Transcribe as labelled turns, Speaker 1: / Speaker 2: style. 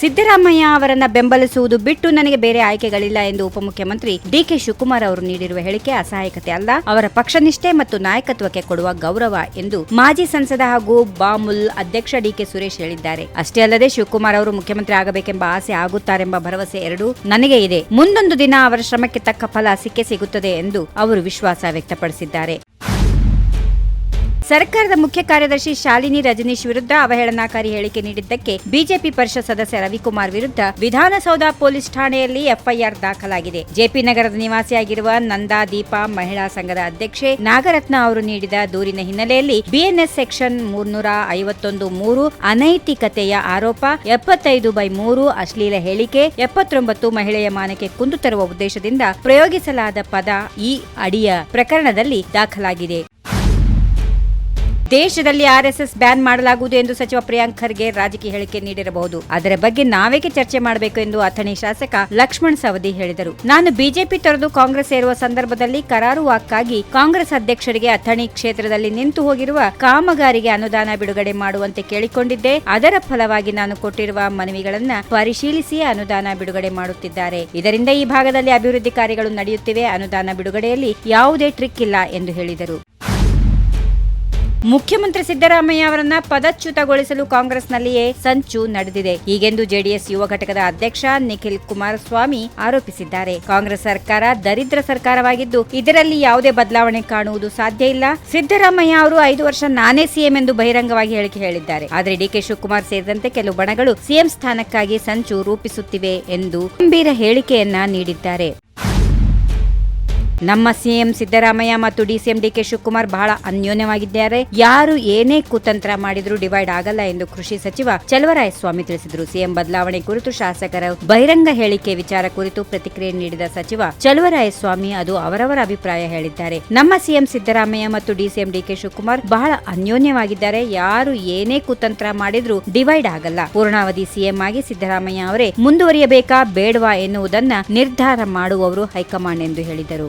Speaker 1: ಸಿದ್ದರಾಮಯ್ಯ ಅವರನ್ನ ಬೆಂಬಲಿಸುವುದು ಬಿಟ್ಟು ನನಗೆ ಬೇರೆ ಆಯ್ಕೆಗಳಿಲ್ಲ ಎಂದು ಉಪಮುಖ್ಯಮಂತ್ರಿ ಡಿಕೆ ಶಿವಕುಮಾರ್ ಅವರು ನೀಡಿರುವ ಹೇಳಿಕೆ ಅಸಹಾಯಕತೆ ಅಲ್ಲ. ಅವರ ಪಕ್ಷನಿಷ್ಠೆ ಮತ್ತು ನಾಯಕತ್ವಕ್ಕೆ ಕೊಡುವ ಗೌರವ ಎಂದು ಮಾಜಿ ಸಂಸದ ಹಾಗೂ ಬಾಮುಲ್ ಅಧ್ಯಕ್ಷ ಡಿಕೆ ಸುರೇಶ್ ಹೇಳಿದ್ದಾರೆ. ಅಷ್ಟೇ ಅಲ್ಲದೆ ಶಿವಕುಮಾರ್ ಅವರು ಮುಖ್ಯಮಂತ್ರಿ ಆಗಬೇಕೆಂಬ ಆಸೆ ಆಗುತ್ತಾರೆಂಬ ಭರವಸೆ ಎರಡು ನನಗೆ ಇದೆ. ಮುಂದೊಂದು ದಿನ ಅವರ ಶ್ರಮಕ್ಕೆ ತಕ್ಕ ಫಲ ಸಿಕ್ಕೇ ಸಿಗುತ್ತದೆ ಎಂದು ಅವರು ವಿಶ್ವಾಸ ವ್ಯಕ್ತಪಡಿಸಿದ್ದಾರೆ. ಸರ್ಕಾರದ ಮುಖ್ಯ ಕಾರ್ಯದರ್ಶಿ ಶಾಲಿನಿ ರಜನೀಶ್ ವಿರುದ್ಧ ಅವಹೇಳನಕಾರಿ ಹೇಳಿಕೆ ನೀಡಿದ್ದಕ್ಕೆ ಬಿಜೆಪಿ ಪರಿಷತ್ ಸದಸ್ಯ ರವಿಕುಮಾರ್ ವಿರುದ್ಧ ವಿಧಾನಸೌಧ ಪೊಲೀಸ್ ಠಾಣೆಯಲ್ಲಿ ಎಫ್ಐಆರ್ ದಾಖಲಾಗಿದೆ. ಜೆಪಿ ನಗರದ ನಿವಾಸಿಯಾಗಿರುವ ನಂದಾ ದೀಪಾ ಮಹಿಳಾ ಸಂಘದ ಅಧ್ಯಕ್ಷೆ ನಾಗರತ್ನ ಅವರು ನೀಡಿದ ದೂರಿನ ಹಿನ್ನೆಲೆಯಲ್ಲಿ ಬಿಎನ್ಎಸ್ ಸೆಕ್ಷನ್ ಮೂರ್ನೂರ ಐವತ್ತೊಂದು ಮೂರು ಅನೈತಿಕತೆಯ ಆರೋಪ, ಎಪ್ಪತ್ತೈದು ಬೈ ಮೂರು ಅಶ್ಲೀಲ ಹೇಳಿಕೆ, ಎಪ್ಪತ್ತೊಂಬತ್ತು ಮಹಿಳೆಯ ಮಾನಕ್ಕೆ ಕುಂದು ತರುವ ಉದ್ದೇಶದಿಂದ ಪ್ರಯೋಗಿಸಲಾದ ಪದ ಈ ಅಡಿಯ ಪ್ರಕರಣದಲ್ಲಿ ದಾಖಲಾಗಿದೆ. ದೇಶದಲ್ಲಿ ಆರ್ಎಸ್ಎಸ್ ಬ್ಯಾನ್ ಮಾಡಲಾಗುವುದು ಎಂದು ಸಚಿವ ಪ್ರಿಯಾಂಕ್ ಖರ್ಗೆ ರಾಜಕೀಯ ಹೇಳಿಕೆ ನೀಡಿರಬಹುದು. ಅದರ ಬಗ್ಗೆ ನಾವೇಕೆ ಚರ್ಚೆ ಮಾಡಬೇಕು ಎಂದು ಅಥಣಿ ಶಾಸಕ ಲಕ್ಷ್ಮಣ್ ಸವದಿ ಹೇಳಿದರು. ನಾನು ಬಿಜೆಪಿ ತೊರೆದು ಕಾಂಗ್ರೆಸ್ ಸೇರುವ ಸಂದರ್ಭದಲ್ಲಿ ಕರಾರುವಾಕ್ಕಾಗಿ ಕಾಂಗ್ರೆಸ್ ಅಧ್ಯಕ್ಷರಿಗೆ ಅಥಣಿ ಕ್ಷೇತ್ರದಲ್ಲಿ ನಿಂತು ಹೋಗಿರುವ ಕಾಮಗಾರಿಗೆ ಅನುದಾನ ಬಿಡುಗಡೆ ಮಾಡುವಂತೆ ಕೇಳಿಕೊಂಡಿದ್ದೆ. ಅದರ ಫಲವಾಗಿ ನಾನು ಕೊಟ್ಟಿರುವ ಮನವಿಗಳನ್ನ ಪರಿಶೀಲಿಸಿ ಅನುದಾನ ಬಿಡುಗಡೆ ಮಾಡುತ್ತಿದ್ದಾರೆ. ಇದರಿಂದ ಈ ಭಾಗದಲ್ಲಿ ಅಭಿವೃದ್ಧಿ ಕಾರ್ಯಗಳು ನಡೆಯುತ್ತಿವೆ. ಅನುದಾನ ಬಿಡುಗಡೆಯಲ್ಲಿ ಯಾವುದೇ ಟ್ರಿಕ್ ಇಲ್ಲ ಎಂದು ಹೇಳಿದರು. ಮುಖ್ಯಮಂತ್ರಿ ಸಿದ್ದರಾಮಯ್ಯ ಅವರನ್ನ ಪದಚ್ಯುತಗೊಳಿಸಲು ಕಾಂಗ್ರೆಸ್ನಲ್ಲಿಯೇ ಸಂಚು ನಡೆದಿದೆ. ಹೀಗೆಂದು ಜೆಡಿಎಸ್ ಯುವ ಘಟಕದ ಅಧ್ಯಕ್ಷ ನಿಖಿಲ್ ಕುಮಾರಸ್ವಾಮಿ ಆರೋಪಿಸಿದ್ದಾರೆ. ಕಾಂಗ್ರೆಸ್ ಸರ್ಕಾರ ದರಿದ್ರ ಸರ್ಕಾರವಾಗಿದ್ದು, ಇದರಲ್ಲಿ ಯಾವುದೇ ಬದಲಾವಣೆ ಕಾಣುವುದು ಸಾಧ್ಯ ಇಲ್ಲ. ಸಿದ್ದರಾಮಯ್ಯ ಅವರು ಐದು ವರ್ಷ ನಾನೇ ಸಿಎಂ ಎಂದು ಬಹಿರಂಗವಾಗಿ ಹೇಳಿಕೆ ಹೇಳಿದ್ದಾರೆ. ಆದರೆ ಡಿಕೆ ಶಿವಕುಮಾರ್ ಸೇರಿದಂತೆ ಕೆಲವು ಬಣಗಳು ಸಿಎಂ ಸ್ಥಾನಕ್ಕಾಗಿ ಸಂಚು ರೂಪಿಸುತ್ತಿವೆ ಎಂದು ಗಂಭೀರ ಹೇಳಿಕೆಯನ್ನ ನೀಡಿದ್ದಾರೆ. ನಮ್ಮ ಸಿಎಂ ಸಿದ್ದರಾಮಯ್ಯ ಮತ್ತು ಡಿಸಿಎಂ ಡಿಕೆ ಶಿವಕುಮಾರ್ ಬಹಳ ಅನ್ಯೋನ್ಯವಾಗಿದ್ದಾರೆ. ಯಾರು ಏನೇ ಕುತಂತ್ರ ಮಾಡಿದ್ರು ಡಿವೈಡ್ ಆಗಲ್ಲ ಎಂದು ಕೃಷಿ ಸಚಿವ ಚಲವರಾಯಸ್ವಾಮಿ ತಿಳಿಸಿದರು. ಸಿಎಂ ಬದಲಾವಣೆ ಕುರಿತು ಶಾಸಕರ ಬಹಿರಂಗ ಹೇಳಿಕೆ ವಿಚಾರ ಕುರಿತು ಪ್ರತಿಕ್ರಿಯೆ ನೀಡಿದ ಸಚಿವ ಚಲುವರಾಯಸ್ವಾಮಿ ಅದು ಅವರವರ ಅಭಿಪ್ರಾಯ ಹೇಳಿದ್ದಾರೆ. ನಮ್ಮ ಸಿಎಂ ಸಿದ್ದರಾಮಯ್ಯ ಮತ್ತು ಡಿಸಿಎಂ ಡಿಕೆ ಶಿವಕುಮಾರ್ ಬಹಳ ಅನ್ಯೋನ್ಯವಾಗಿದ್ದಾರೆ. ಯಾರು ಏನೇ ಕುತಂತ್ರ ಮಾಡಿದ್ರು ಡಿವೈಡ್ ಆಗಲ್ಲ. ಪೂರ್ಣಾವಧಿ ಸಿಎಂ ಆಗಿ ಸಿದ್ದರಾಮಯ್ಯ ಅವರೇ ಮುಂದುವರಿಯಬೇಕಾ ಬೇಡವಾ ಎನ್ನುವುದನ್ನ ನಿರ್ಧಾರ ಮಾಡುವವರು ಹೈಕಮಾಂಡ್ ಎಂದು ಹೇಳಿದರು.